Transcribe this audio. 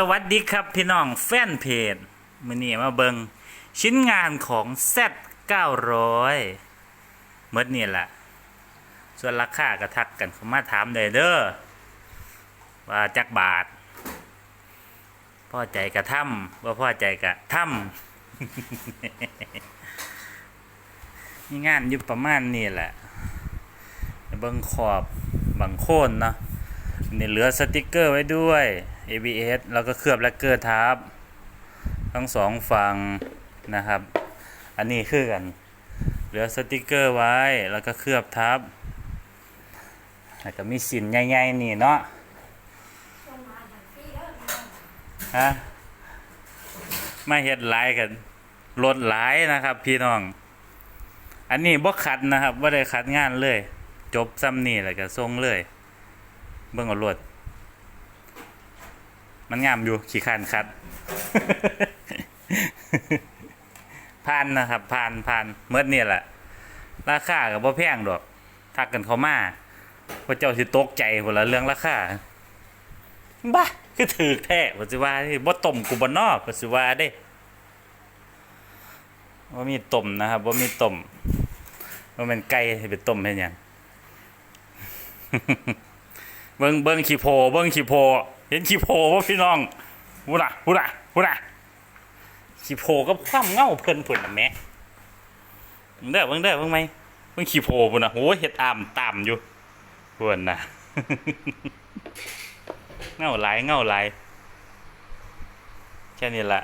สวัสดีครับพี่น้องแฟนเพจมือนี้มาเบิงชิ้นงานของ Z 900เมื่อนี่แหละส่วนราคากระทักกันเขามาถามได้เด้อว่าจักบาทพ่อใจกระทำว่าพ่อใจกระทำนี่งานอยู่ประมาณนี้แหละเบิงขอบบางโคนเนาะนี่เหลือสติกเกอร์ไว้ด้วย ABS แล้วก็เคลือบแลกเกอร์ทับทั้งสองฝั่งนะครับ อันนี้คือกัน เหลือสติกเกอร์ไว้แล้วก็เคลือบทับแล้วก็มีสินใหญ่ๆนี่เนาะฮะไมาเฮ็ดลายกันลดหลายนะครับ พี่น้อง อันนี้บ่ขัดนะครับบ่ได้ขัดงานเลย จบซ้ำนี่แล้วก็ส่งเลย เบิ่งเอารวด มันงามอยู่ขี้คร้านคัดผ่านนะครับผ่านผ่านเมื่อเนี่ยแหละราคากับบ่แพงดอกทักกันเขามาพระเจ้าสิตกใจพุ่นละเรื่องราคาบ้าคือถือแท้ว่าสิว่าที่บ่ต้มกูบ่นอกว่าสิว่าเด้บ่ามีต้มนะครับบ่ามีต้มบ่แม่นไก่ให้ไปต้มเฮ็ดหยังเบิ้งเบิ้งขี้โพเบิ้งขี้โพ เห็นขี้โพว่าพี่น้องหูน่ะหูน่ะหูน่ะขี้โพก็ความเง่าเพลินพุ่นน่ะแหม่เด้อเบิ่งเด้อเบิ่งไหมเพิ่งขี้โพพุ่นนะโหเห็ดอามตามอยู่พวนนะเง่าหลายเง่าหลายแค่นี้แหละ